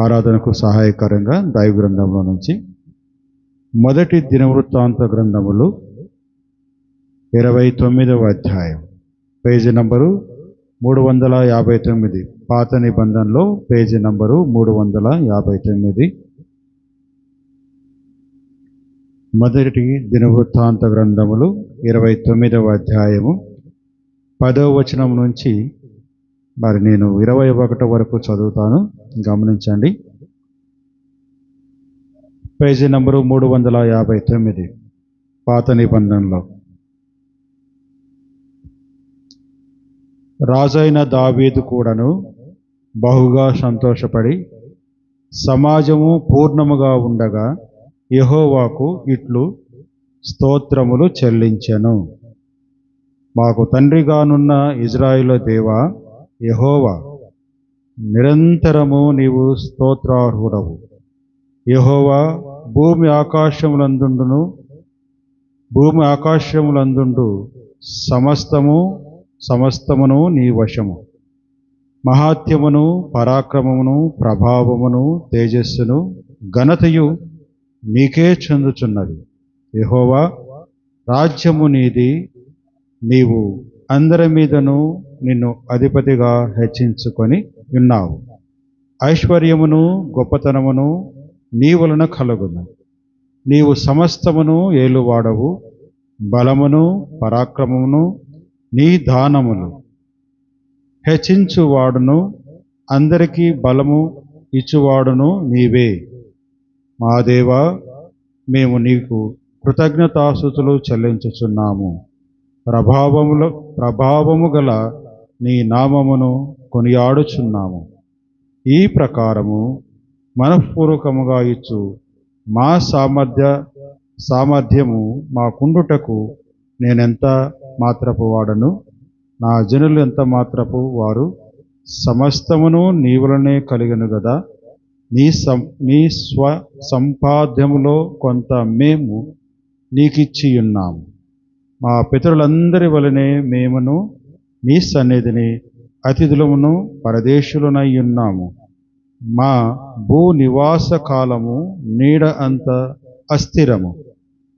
ఆరాధనకు సహాయకరంగా దైవ గ్రంథంలో నుంచి మొదటి దినవృత్తాంత గ్రంథములు ఇరవై తొమ్మిదవ అధ్యాయం. పేజీ నంబరు మూడు వందల యాభై తొమ్మిది. పాత నిబంధనలో పేజీ నంబరు మూడు వందల యాభై తొమ్మిది. మొదటి దినవృత్తాంత గ్రంథములు ఇరవై తొమ్మిదవ అధ్యాయము పదవ వచనం నుంచి మరి నేను ఇరవై ఒకటి వరకు చదువుతాను. గమనించండి. పేజీ నంబరు మూడు వందల యాభై తొమ్మిది. పాత నిబంధనలో. రాజైన దావీదు కూడాను బహుగా సంతోషపడి సమాజము పూర్ణముగా ఉండగా యహోవాకు ఇట్లు స్తోత్రములు చెల్లించెను. మాకు తండ్రిగానున్న ఇజ్రాయిల దేవా యహోవా నిరంతరము నీవు స్తోత్రార్హుడవు. యహోవా భూమి ఆకాశములందుండును. భూమి ఆకాశములందుండు సమస్తము సమస్తమును నీ వశము. మహాత్యమును పరాక్రమమును ప్రభావమును తేజస్సును ఘనతయు నీకే చెందుచున్నది. యహోవా రాజ్యము నీది నీవు అందరి మీదను నిన్ను అధిపతిగా హెచ్చించుకొని ఉన్నావు. ఐశ్వర్యమును గొప్పతనమును నీ వలన కలుగును. నీవు సమస్తమును ఏలువాడవు. బలమును పరాక్రమమును నీ దానములు. హెచ్చించువాడును అందరికీ బలము ఇచ్చువాడును నీవే. మా దేవా మేము నీకు కృతజ్ఞతాసుతులు చెల్లించుచున్నాము. ప్రభావములో ప్రభావము గల నీ నామమును కొనియాడుచున్నాము. ఈ ప్రకారము మనఃపూర్వకముగా ఇచ్చు మా సామర్థ్య సామర్థ్యము మా కుండుటకు నేనెంత మాత్రపు వాడను? నా జనులు ఎంత మాత్రపు వారు? సమస్తమును నీవులనే కలిగను గదా? నీ సం నీ స్వ సంపాద్యములో కొంత మేము నీకిచ్చి ఉన్నాము మా పితరులందరి వలనే మేమును నీ సన్నిధిని అతిథులమును పరదేశులనై ఉన్నాము. మా భూ నివాస కాలము నీడ అంత అస్థిరము.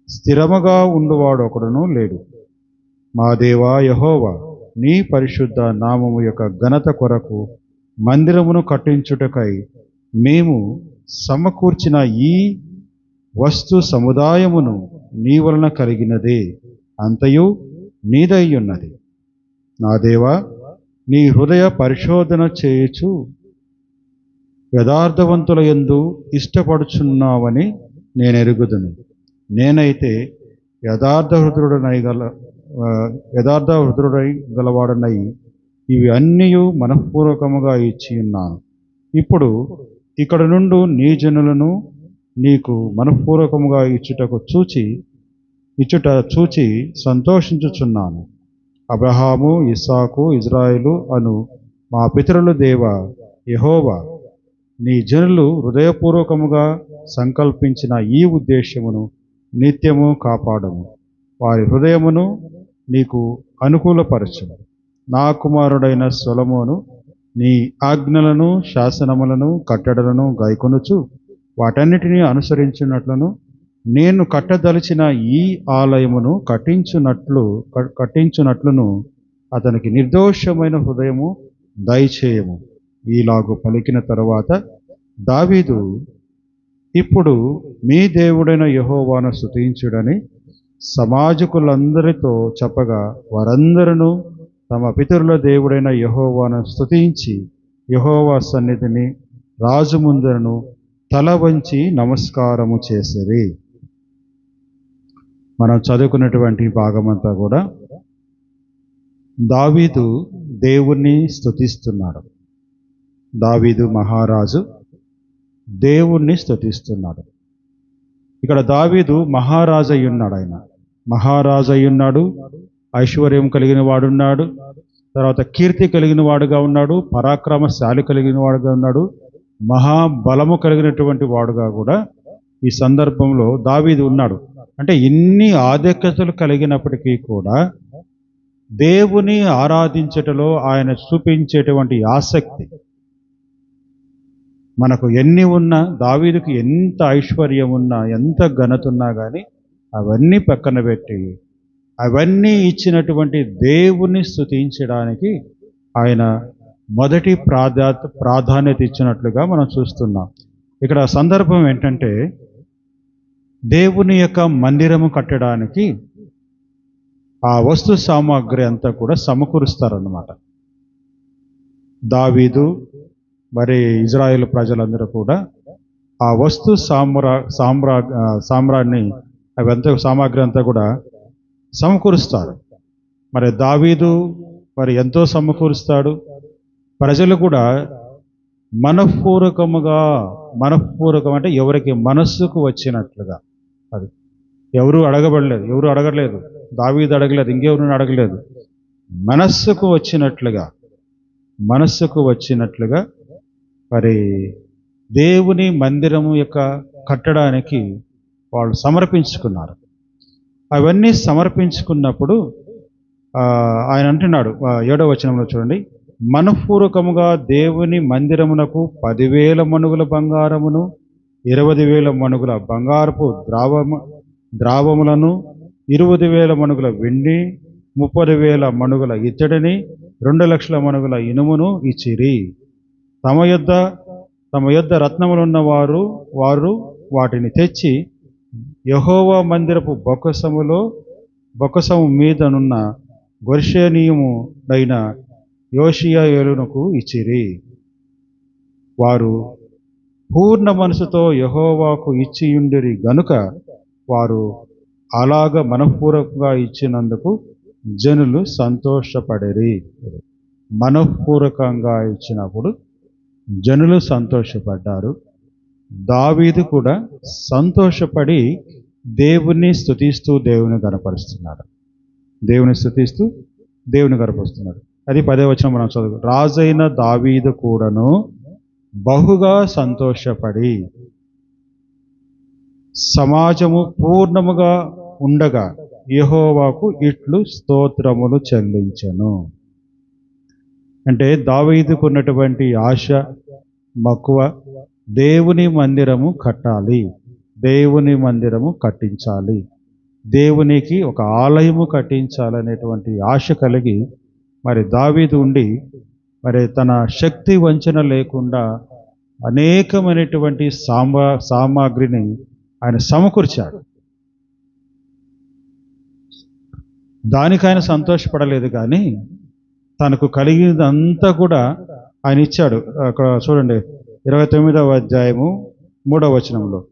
స్థిరముగా ఉండువాడు ఒకడును లేడు. మా దేవా యహోవా నీ పరిశుద్ధ నామము యొక్క ఘనత కొరకు మందిరమును కట్టించుటకై మేము సమకూర్చిన ఈ వస్తు సముదాయమును నీ వలన కలిగినదే. అంతయు నీదై ఉన్నది నా దేవా నీ హృదయ పరిశోధన చేయుచు యథార్థవంతుల ఎందు ఇష్టపడుచున్నావని నేను ఎరుగుదును నేనైతే యథార్థ హృదయుడనై గల యథార్థ హృదయుడై గలవాడనై ఇవి అన్నీ మనఃపూర్వకముగా ఇచ్చి ఉన్నాను. ఇప్పుడు ఇక్కడ నుండి నీ జనులను నీకు మనఃపూర్వకముగా ఇచ్చుటకు చూచి ఇచ్చుట చూచి సంతోషించుచున్నాను. అబ్రహాము ఇస్సాకు ఇజ్రాయిలు అను మా పితరుల దేవ యహోవా నీ జనులు హృదయపూర్వకముగా సంకల్పించిన ఈ ఉద్దేశమును నిత్యము కాపాడము. వారి హృదయమును నీకు అనుకూలపరచు నా కుమారుడైన సొలమోను నీ ఆజ్ఞలను శాసనములను కట్టడలను గైకొనుచు వాటన్నిటినీ అనుసరించినట్లను నేను కట్టదలిచిన ఈ ఆలయమును కట్టించునట్లు కట్టించునట్లును అతనికి నిర్దోషమైన హృదయము దయచేయము. ఈలాగు పలికిన తరువాత దావీదు ఇప్పుడు మీ దేవుడైన యహోవాను స్తుతించుడని సమాజకులందరితో చెప్పగా వారందరూ తమ పితరుల దేవుడైన యహోవాను స్తుతించి యహోవా సన్నిధిని రాజు ముందరను తల వంచి నమస్కారము చేసిరి. మనం చదువుకున్నటువంటి భాగమంతా కూడా దావీదు దేవుణ్ణి స్థుతిస్తున్నాడు దావీదు మహారాజు దేవుణ్ణి స్థుతిస్తున్నాడు ఇక్కడ దావీదు మహారాజు ఉన్నాడు ఆయన. మహారాజు ఉన్నాడు ఐశ్వర్యం కలిగిన వాడున్నాడు తర్వాత కీర్తి కలిగిన వాడుగా ఉన్నాడు పరాక్రమశాలి కలిగిన వాడుగా ఉన్నాడు మహాబలము కలిగినటువంటి వాడుగా కూడా ఈ సందర్భంలో దావీదు ఉన్నాడు. అంటే ఇన్ని ఆధిక్యతలు కలిగినప్పటికీ కూడా దేవుని ఆరాధించటలో ఆయన చూపించేటువంటి ఆసక్తి మనకు ఎన్ని ఉన్నా దావీదుకి ఎంత ఐశ్వర్యం ఉన్నా ఎంత ఘనత ఉన్నా కానీ అవన్నీ పక్కన పెట్టి అవన్నీ ఇచ్చినటువంటి దేవుని స్తుతించడానికి ఆయన మొదటి ప్రాధా ప్రాధాన్యత ఇచ్చినట్లుగా మనం చూస్తున్నాం. ఇక్కడ సందర్భం ఏంటంటే దేవుని యొక్క మందిరము కట్టడానికి ఆ వస్తు సామాగ్రి అంతా కూడా సమకూరుస్తారన్నమాట. దావీదు మరి ఇజ్రాయేల్ ప్రజలందరూ కూడా ఆ వస్తు సామ్రా సామ్రా సామ్రాన్ని అవంతా సామాగ్రి అంతా కూడా సమకూరుస్తారు. మరి దావీదు మరి ఎంతో సమకూరుస్తాడు. ప్రజలు కూడా మనఃపూర్వకముగా మనఃపూర్వకం అంటే ఎవరికి మనస్సుకు వచ్చినట్లుగా అది. ఎవరు అడగబడలేదు ఎవరు అడగలేదు. దావీది అడగలేదు ఇంకెవరు అడగలేదు. మనస్సుకు వచ్చినట్లుగా మనస్సుకు వచ్చినట్లుగా మరి దేవుని మందిరము యొక్క కట్టడానికి వాళ్ళు సమర్పించుకున్నారు. అవన్నీ సమర్పించుకున్నప్పుడు ఆయన అంటున్నాడు ఏడో ఏడవ వచనంలో చూడండి. మనఃపూర్వకముగా దేవుని మందిరమునకు పదివేల మనుగుల బంగారమును ఇరవై వేల మణుగుల బంగారపు ద్రావము ద్రావములను ఇరవై వేల మణుగుల వెండి ముప్పై వేల మణుగుల ఇత్తడిని రెండు లక్షల మణుగుల ఇనుమును ఇచ్చిరి. తమ యొద్ద తమ యొద్ద రత్నములున్న వారు వారు వాటిని తెచ్చి యహోవా మందిరపు బొక్కసములో బొక్కసము మీదనున్న గొర్షనీయముడైన యోషియాయులకు ఇచ్చిరి. వారు పూర్ణ మనసుతో యహోవాకు ఇచ్చియుండిరి గనుక వారు అలాగ మనఃపూర్వకంగా ఇచ్చినందుకు జనులు సంతోషపడరి. మనఃపూర్వకంగా ఇచ్చినప్పుడు జనులు సంతోషపడ్డారు. దావీదు కూడా సంతోషపడి దేవుణ్ణి స్థుతిస్తూ దేవుని కనపరుస్తున్నాడు. దేవుని స్థుతిస్తూ దేవుని కనపరుస్తున్నాడు. అది పదే వచ్చిన మనం చదువు రాజైన దావీదు కూడాను బహుగా సంతోషపడి సమాజము పూర్ణముగా ఉండగా యహోవాకు ఇట్లు స్తోత్రములు చెల్లించను. అంటే దావీదుకున్నటువంటి ఆశ మక్కువ దేవుని మందిరము కట్టాలి. దేవుని మందిరము కట్టించాలి. దేవునికి ఒక ఆలయము కట్టించాలనేటువంటి ఆశ కలిగి మరి దావీదు ఉండి మరి తన శక్తి వంచన లేకుండా అనేకమైనటువంటి సామా సామాగ్రిని ఆయన సమకూర్చాడు. దానికి ఆయన సంతోషపడలేదు కానీ తనకు కలిగినదంతా కూడా ఆయన ఇచ్చాడు. అక్కడ చూడండి ఇరవై తొమ్మిదవ అధ్యాయము మూడవ వచనంలో.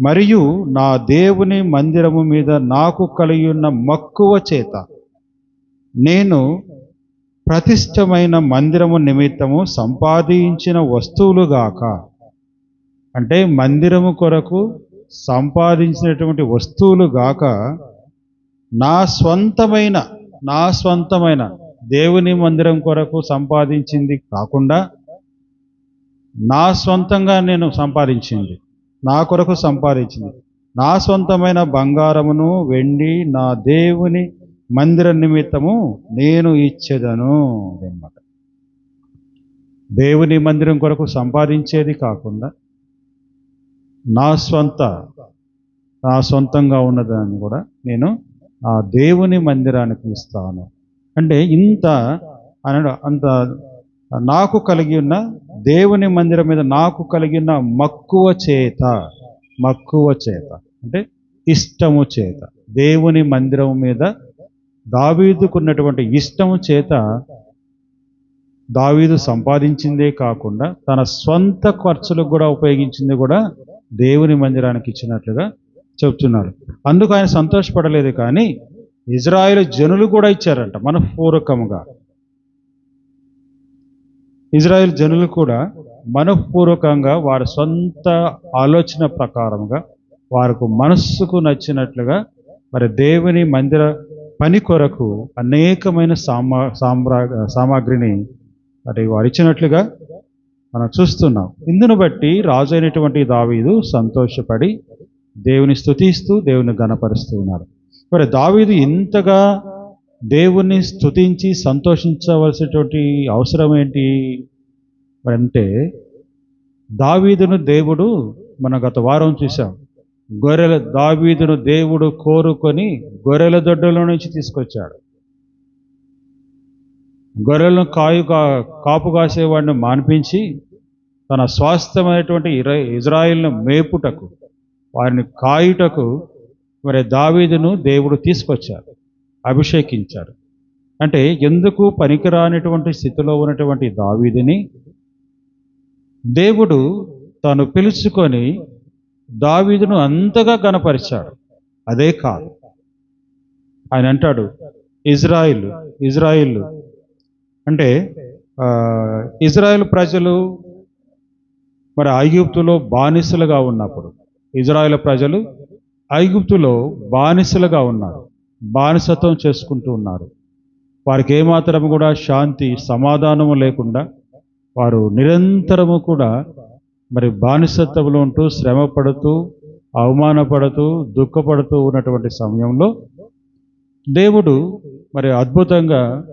మరియు నా దేవుని మందిరము మీద నాకు కలిగి ఉన్న మక్కువ చేత నేను ప్రతిష్టమైన మందిరము నిమిత్తము సంపాదించిన వస్తువులుగాక. అంటే మందిరము కొరకు సంపాదించినటువంటి వస్తువులు గాక నా స్వంతమైన నా స్వంతమైన దేవుని మందిరం కొరకు సంపాదించింది కాకుండా నా స్వంతంగా నేను సంపాదించింది నా కొరకు సంపాదించింది. నా స్వంతమైన బంగారమును వెండి నా దేవుని మందిర నిమిత్తము నేను ఇచ్చేదను అన్నమాట. దేవుని మందిరం కొరకు సంపాదించేది కాకుండా నా సొంత నా సొంతంగా ఉన్నదాన్ని కూడా నేను ఆ దేవుని మందిరానికి ఇస్తాను. అంటే ఇంత అనడు అంత నాకు కలిగి ఉన్న దేవుని మందిరం మీద నాకు కలిగి ఉన్న మక్కువ చేత మక్కువ చేత అంటే ఇష్టము చేత దేవుని మందిరం మీద దావీదుకున్నటువంటి ఇష్టం చేత దావీదు సంపాదించిందే కాకుండా తన స్వంత ఖర్చులకు కూడా ఉపయోగించింది కూడా దేవుని మందిరానికి ఇచ్చినట్లుగా చెప్తున్నారు. అందుకు ఆయన సంతోషపడలేదు కానీ ఇజ్రాయెల్ జనులు కూడా ఇచ్చారంట మనఃపూర్వకంగా ఇజ్రాయెల్ జనులు కూడా మనఃపూర్వకంగా వారి సొంత ఆలోచన ప్రకారంగా వారికి మనస్సుకు నచ్చినట్లుగా మరి దేవుని మందిర పని కొరకు అనేకమైన సామా సామ్రా సామాగ్రిని అటు వారు ఇచ్చినట్లుగా మనం చూస్తున్నాం. ఇందును బట్టి రాజు అయినటువంటి దావీదు సంతోషపడి దేవుని స్థుతిస్తూ దేవుని గణపరుస్తూ ఉన్నారు మరి దావీదు ఇంతగా దేవుణ్ణి స్థుతించి సంతోషించవలసినటువంటి అవసరం ఏంటి అంటే దావీదును దేవుడు మన గత వారం చూసాం గొర్రెల దావీదును దేవుడు కోరుకొని గొర్రెల దొడ్డలో నుంచి తీసుకొచ్చాడు. గొర్రెలను కాయు కా- కాపు కాసేవాడిని మాన్పించి తన స్వాస్థ్యమైనటువంటి ఇర- ఇజ్రాయిల్ను మేపుటకు వారిని కాయుటకు మరి దావీదును దేవుడు తీసుకొచ్చాడు అభిషేకించాడు. అంటే ఎందుకు పనికిరానిటువంటి స్థితిలో ఉన్నటువంటి దావీదిని? దేవుడు తను పిలుచుకొని దావీదును అంతగా గనపరిచాడు అదే కాదు. ఆయన అంటాడు ఇజ్రాయిల్ ఇజ్రాయిల్. అంటే ఇజ్రాయెల్ ప్రజలు మరి ఐగుప్తులో బానిసలుగా ఉన్నప్పుడు ఇజ్రాయెల్ ప్రజలు ఐగుప్తులో బానిసలుగా ఉన్నారు బానిసత్వం చేసుకుంటూ ఉన్నారు. వారికి ఏమాత్రం కూడా శాంతి సమాధానము లేకుండా వారు నిరంతరము కూడా మరి బానిసత్వంలో ఉంటూ శ్రమ పడుతూ అవమానపడుతూ దుఃఖపడుతూ ఉన్నటువంటి సమయంలో దేవుడు మరి అద్భుతంగా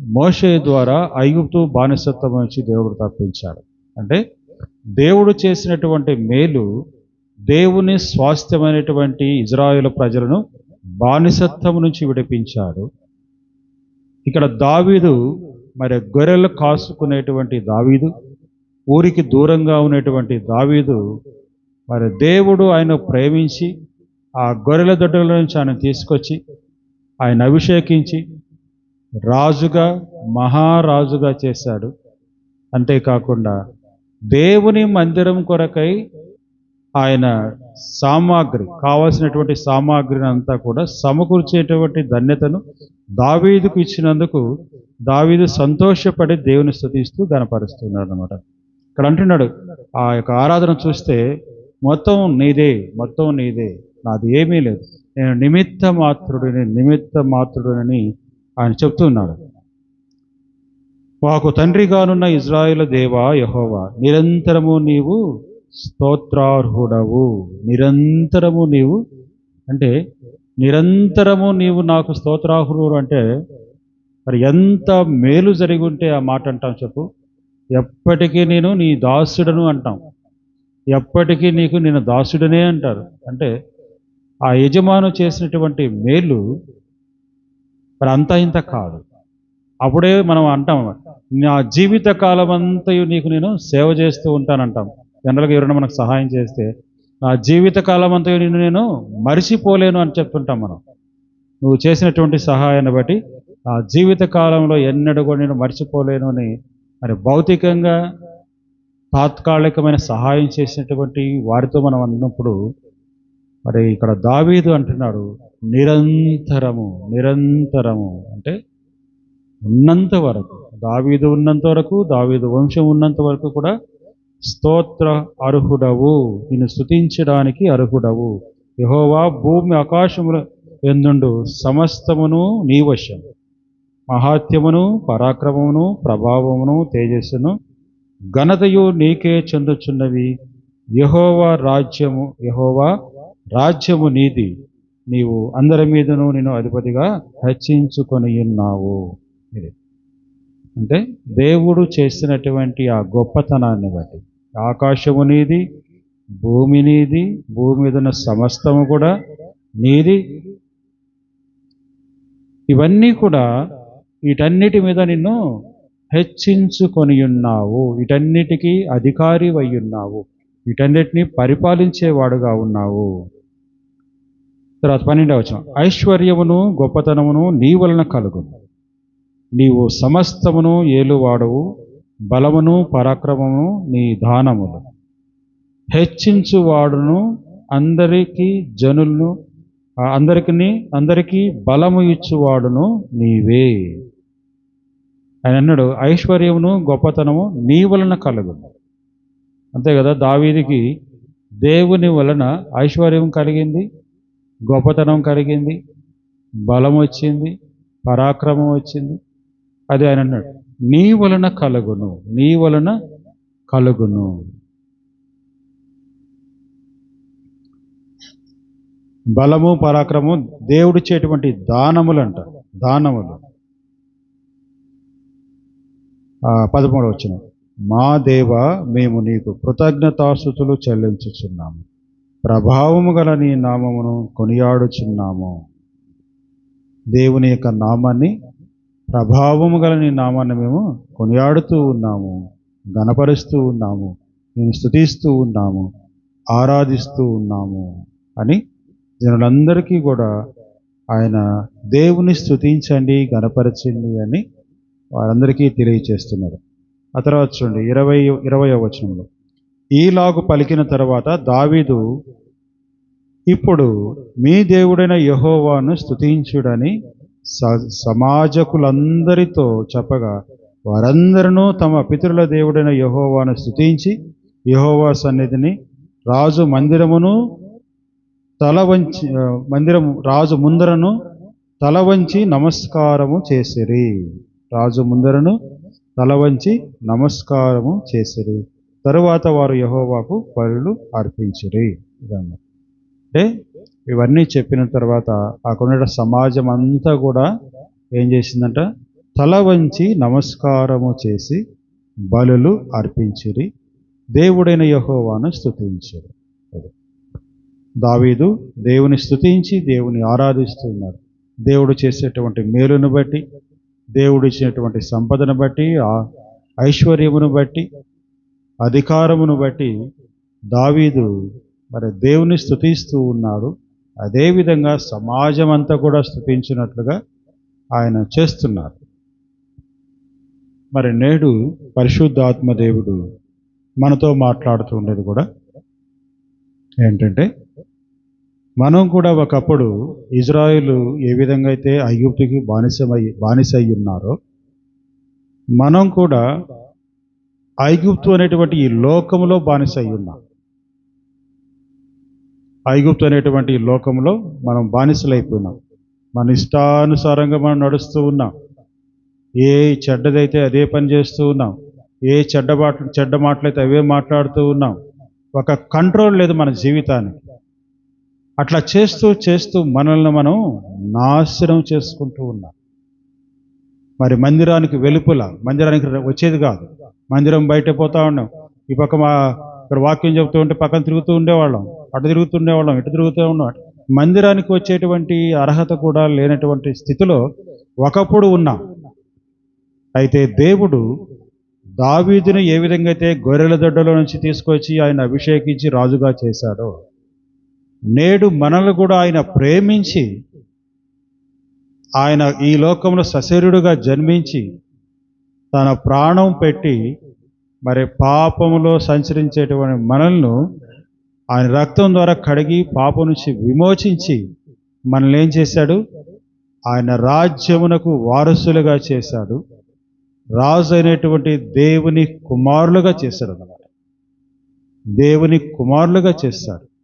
మోషే ద్వారా ఐగుప్తు బానిసత్వం నుంచి దేవుడు తప్పించాడు. అంటే దేవుడు చేసినటువంటి మేలు దేవుని స్వాస్థ్యమైనటువంటి ఇజ్రాయేల్ ప్రజలను బానిసత్వం నుంచి విడిపించాడు. ఇక్కడ దావీదు మరి గొర్రెలు కాసుకునేటువంటి దావీదు ఊరికి దూరంగా ఉన్నటువంటి దావీదు మరి దేవుడు ఆయన ప్రేమించి ఆ గొర్రెల దొడ్డల నుంచి ఆయన తీసుకొచ్చి ఆయన అభిషేకించి రాజుగా మహారాజుగా చేశాడు. అంతేకాకుండా దేవుని మందిరం కొరకై ఆయన సామాగ్రి కావాల్సినటువంటి సామాగ్రిని అంతా కూడా సమకూర్చేటువంటి ధన్యతను దావీదుకు ఇచ్చినందుకు దావీదు సంతోషపడి దేవుని స్థుతిస్తూ గనపరుస్తున్నాడు అనమాట ఇక్కడ అంటున్నాడు ఆ యొక్క ఆరాధన చూస్తే మొత్తం నీదే మొత్తం నీదే నాది ఏమీ లేదు. నేను నిమిత్త మాత్రుడిని నిమిత్త మాత్రుడిని ఆయన చెప్తున్నాడు మాకు తండ్రిగానున్న ఇజ్రాయిల దేవా యహోవా నిరంతరము నీవు స్తోత్రార్హుడవు. నిరంతరము నీవు అంటే నిరంతరము నీవు నాకు స్తోత్రార్హుడు అంటే మరి ఎంత మేలు జరిగి ఉంటే ఆ మాట అంటాం చెప్పు. ఎప్పటికీ నేను నీ దాసుడను అంటాం. ఎప్పటికీ నీకు నేను దాసుడనే అంటారు. అంటే ఆ యజమాను చేసినటువంటి మేలు మరి ఇంత కాదు. అప్పుడే మనం అంటాం నా జీవిత కాలం అంతయు నీకు నేను సేవ చేస్తూ ఉంటానంటాం. జనరల్గా ఎవరైనా మనకు సహాయం చేస్తే నా జీవిత కాలం అంతయు నిన్ను నేను మరిచిపోలేను అని చెప్తుంటాం మనం. నువ్వు చేసినటువంటి సహాయాన్ని బట్టి నా జీవిత కాలంలో ఎన్నడూ కూడా నేను మర్చిపోలేను అని మరి భౌతికంగా తాత్కాలికమైన సహాయం చేసినటువంటి వారితో మనం అన్నప్పుడు మరి ఇక్కడ దావీదు అంటున్నాడు నిరంతరము నిరంతరము. అంటే ఉన్నంత వరకు దావీదు ఉన్నంత వరకు దావీదు వంశం ఉన్నంత వరకు కూడా స్తోత్ర అర్హుడవు నిన్ను స్థుతించడానికి అర్హుడవు. యహోవా భూమి ఆకాశముల ఎందుండు? సమస్తమును నీ వశం మహాత్యమును పరాక్రమమును ప్రభావమును తేజస్సును ఘనతయు నీకే చెందుచున్నవి. యహోవా రాజ్యము యహోవా రాజ్యము నీది. నీవు అందరి మీదను నేను అధిపతిగా హెచ్చించుకొని ఉన్నావు. ఇది. అంటే దేవుడు చేసినటువంటి ఆ గొప్పతనాన్ని బట్టి. ఆకాశము నీది భూమి నీది భూమి మీద సమస్తము కూడా నీది. ఇవన్నీ కూడా వీటన్నిటి మీద నిన్ను హెచ్చించుకొని ఉన్నావు వీటన్నిటికీ అధికారి అయి ఉన్నావు వీటన్నిటిని పరిపాలించేవాడుగా ఉన్నావు. తర్వాత పన్నెండవ వచనం. ఐశ్వర్యమును గొప్పతనమును నీ వలన కలుగును. నీవు సమస్తమును ఏలువాడవు. బలమును పరాక్రమమును నీ దానములు. హెచ్చించువాడును అందరికీ జనులను అందరికి అందరికీ బలము ఇచ్చువాడును నీవే. ఆయన అన్నాడు ఐశ్వర్యమును గొప్పతనము నీ వలన కలుగును. అంతే కదా దావీదికి దేవుని వలన ఐశ్వర్యం కలిగింది గొప్పతనం కలిగింది బలం వచ్చింది పరాక్రమం వచ్చింది. అది ఆయన అన్నాడు నీ వలన కలుగును నీ వలన కలుగును. బలము పరాక్రమము దేవుడిచ్చేటువంటి దానములు అంట దానములు. పదమూడు వచ్చిన మా దేవ మేము నీకు కృతజ్ఞతాస్థుతులు చెల్లించుచున్నాము. ప్రభావము గల నీ నామమును కొనియాడుచున్నాము. దేవుని యొక్క నామాన్ని ప్రభావము గల నీ నామాన్ని మేము కొనియాడుతూ ఉన్నాము గణపరుస్తూ ఉన్నాము నేను స్థుతిస్తూ ఉన్నాము ఆరాధిస్తూ ఉన్నాము అని జనులందరికీ కూడా ఆయన దేవుని స్థుతించండి గణపరచండి అని వారందరికీ తెలియచేస్తున్నారు. ఆ తర్వాత చూడండి ఇరవై ఇరవై వచనంలో. ఈలాగు పలికిన తర్వాత దావీదు ఇప్పుడు మీ దేవుడైన యహోవాను స్థుతించుడని స- సమాజకులందరితో చెప్పగా వారందరూ తమ పితరుల దేవుడైన యహోవాను స్తుతించి యహోవా సన్నిధిని రాజు మందిరమును తల వంచి మందిరం రాజు ముందరను తల వంచి నమస్కారము చేసిరి. రాజు ముందరను తల వంచి నమస్కారము చేసిరి. తరువాత వారు యహోవాకు పరులు అర్పించిరి. అంటే ఇవన్నీ చెప్పిన తర్వాత అక్కడ సమాజం అంతా కూడా ఏం చేసిందంట? తల వంచి నమస్కారము చేసి బలులు అర్పించిరి. దేవుడైన యహోవాను స్తుతించారు. దావీదు దేవుని స్థుతించి దేవుని ఆరాధిస్తున్నారు. దేవుడు చేసేటువంటి మేలును బట్టి దేవుడు ఇచ్చినటువంటి సంపదను బట్టి ఆ ఐశ్వర్యమును బట్టి అధికారమును బట్టి దావీదు మరి దేవుని స్థుతిస్తూ ఉన్నాడు. అదేవిధంగా సమాజం అంతా కూడా స్థుతించినట్లుగా ఆయన చేస్తున్నారు. మరి నేడు పరిశుద్ధాత్మ దేవుడు మనతో మాట్లాడుతూ ఉండేది కూడా ఏంటంటే మనం కూడా ఒకప్పుడు ఇజ్రాయిలు ఏ విధంగా అయితే ఐగుప్తుకి బానిసమై బానిస అయి ఉన్నారో మనం కూడా ఐగుప్తు అనేటువంటి ఈ లోకంలో బానిస అయి ఉన్నాం. ఐగుప్తు అనేటువంటి ఈ లోకంలో మనం బానిసలైపోయినాం. మన ఇష్టానుసారంగా మనం నడుస్తూ ఉన్నాం. ఏ చెడ్డదైతే అదే పని చేస్తూ ఉన్నాం. ఏ చెడ్డ మాట చెడ్డ మాటలైతే అవే మాట్లాడుతూ ఉన్నాం. ఒక కంట్రోల్ లేదు మన జీవితానికి. అట్లా చేస్తూ చేస్తూ మనల్ని మనం నాశనం చేసుకుంటూ ఉన్నాం. మరి మందిరానికి వెలుపుల మందిరానికి వచ్చేది కాదు. మందిరం బయట పోతా ఉన్నాం. ఈ పక్క మా ఇక్కడ వాక్యం చెబుతూ ఉంటే పక్కన తిరుగుతూ ఉండేవాళ్ళం. అటు తిరుగుతూ ఉండేవాళ్ళం ఇటు తిరుగుతూ ఉన్నాం. మందిరానికి వచ్చేటువంటి అర్హత కూడా లేనటువంటి స్థితిలో ఒకప్పుడు ఉన్నాం. అయితే దేవుడు దావీదును ఏ విధంగా అయితే గొర్రెల దొడ్డలో నుంచి తీసుకొచ్చి ఆయన అభిషేకించి రాజుగా చేశాడో నేడు మనల్ని కూడా ఆయన ప్రేమించి ఆయన ఈ లోకంలో సశరీరుడుగా జన్మించి తన ప్రాణం పెట్టి మరి పాపములో సంచరించేటువంటి మనల్ని ఆయన రక్తం ద్వారా కడిగి పాపం నుంచి విమోచించి మనల్ని ఏం చేశాడు? ఆయన రాజ్యమునకు వారసులుగా చేశాడు. రాజు అయినటువంటి దేవుని కుమారులుగా చేశాడు అన్నమాట. దేవుని కుమారులుగా చేస్తాడు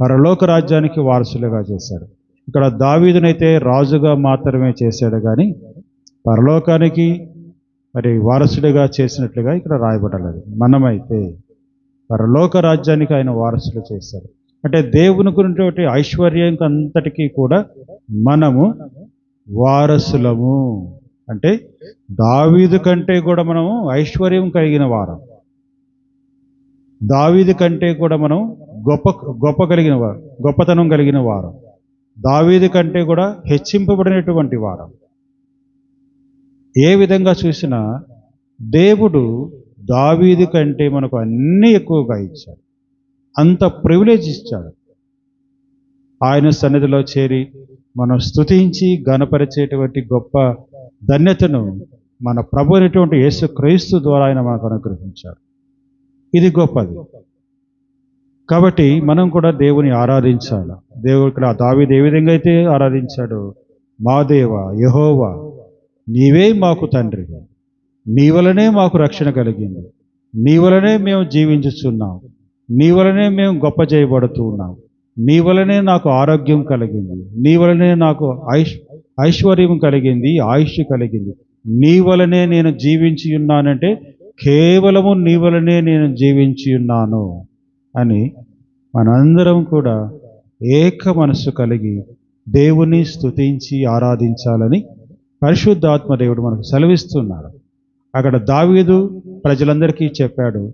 పరలోక రాజ్యానికి వారసులుగా చేశాడు. ఇక్కడ దావీదునైతే రాజుగా మాత్రమే చేశాడు కానీ పరలోకానికి మరి వారసుడిగా చేసినట్లుగా ఇక్కడ రాయబడలేదు. మనమైతే పరలోక రాజ్యానికి ఆయన వారసులు చేశారు. అంటే దేవుని గురించి ఐశ్వర్యం అంతటికీ కూడా మనము వారసులము. అంటే దావీదు కంటే కూడా మనము ఐశ్వర్యం కలిగిన వారం. దావీదు కంటే కూడా మనం గొప్ప గొప్ప కలిగిన వారు గొప్పతనం కలిగిన వారం. దావీది కంటే కూడా హెచ్చింపబడినటువంటి వారం. ఏ విధంగా చూసినా దేవుడు దావీది కంటే మనకు అన్నీ ఎక్కువగా ఇచ్చాడు. అంత ప్రివిలేజ్ ఇచ్చాడు. ఆయన సన్నిధిలో చేరి మనం స్తుతించి గనపరిచేటువంటి గొప్ప ధన్యతను మన ప్రభు అనేటువంటి యేసు క్రైస్తు ద్వారా ఆయన మనకు అనుగ్రహించాడు. ఇది గొప్పది. కాబట్టి మనం కూడా దేవుని ఆరాధించాలి. దేవుడు ఇక్కడ దావీదు ఏ విధంగా అయితే ఆరాధించాడో మా దేవ యహోవా నీవే మాకు తండ్రి నీ వలనే మాకు రక్షణ కలిగింది. నీ వలనే మేము జీవించుచున్నాం. నీ వలనే మేము గొప్ప చేయబడుతూ ఉన్నాం. నీ వలనే నాకు ఆరోగ్యం కలిగింది. నీ వలనే నాకు ఐష్ ఐశ్వర్యం కలిగింది ఆయుష్ కలిగింది. నీ వలనే నేను జీవించి ఉన్నానంటే కేవలము నీ వలనే నేను జీవించి ఉన్నాను. అని మనందరం కూడా ఏక మనస్సు కలిగి దేవుని స్థుతించి ఆరాధించాలని పరిశుద్ధాత్మ దేవుడు మనకు సెలవిస్తున్నాడు. అక్కడ దావీదు ప్రజలందరికీ చెప్పాడు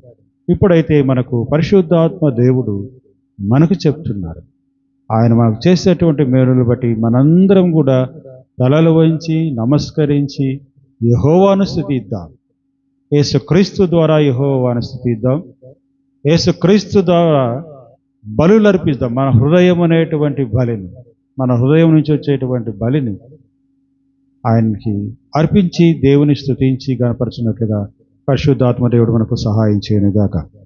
ఇప్పుడైతే మనకు పరిశుద్ధాత్మ దేవుడు మనకు చెప్తున్నారు. ఆయన మనకు చేసేటువంటి మేలును బట్టి మనందరం కూడా తలలు వంచి నమస్కరించి యహోవాను స్థుతిద్దాం యేసుక్రీస్తు ద్వారా యహోవాను స్థుతిద్దాం యేసుక్రీస్తు ద్వారా బలులు మన హృదయం అనేటువంటి బలిని మన హృదయం నుంచి వచ్చేటువంటి బలిని ఆయనకి అర్పించి దేవుని స్థుతించి గనపరచినట్లుగా పరిశుద్ధాత్మ దేవుడు మనకు సహాయం చేయనుగాక.